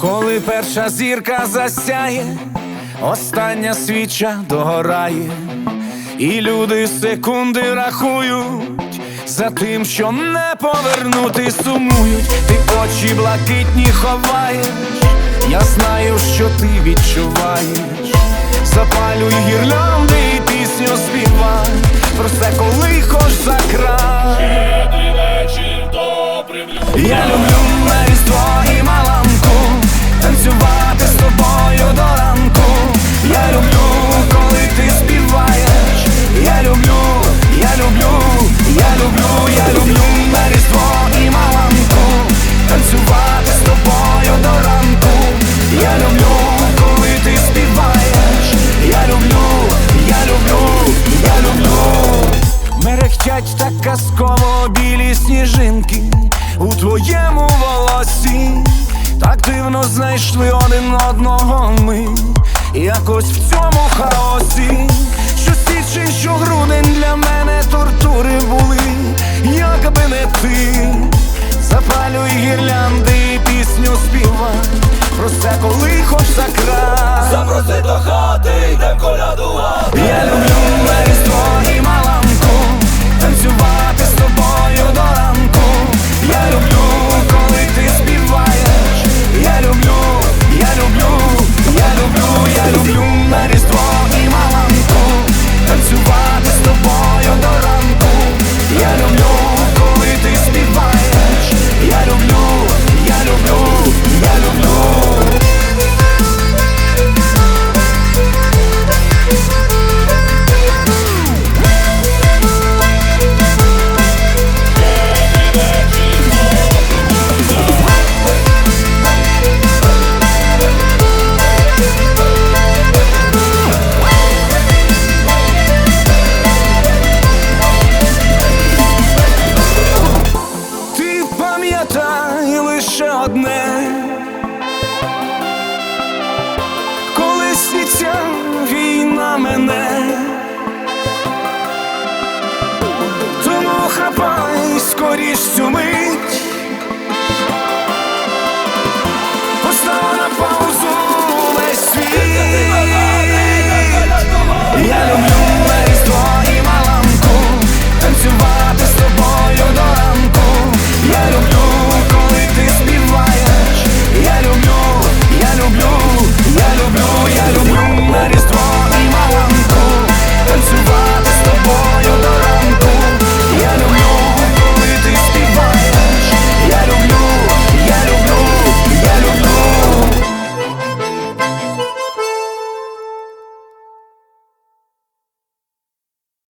Коли перша зірка засяє, остання свіча догорає, і люди секунди рахують за тим, що не повернути, сумують, ти очі блакитні ховаєш, я знаю, що ти відчуваєш, запалюй гірлянди і пісню співай, про все, коли хоч за край. Казково білі сніжинки у твоєму волосі, так дивно знайшли один одного ми, якось в цьому хаосі, що січень, що грудень для мене тортури були, якби не ти, запалюй гірлянди пісню співай, про все, коли хоч за край. Запроси до хати, йдем колядувати. Мене, тому хапай скоріш цю мить,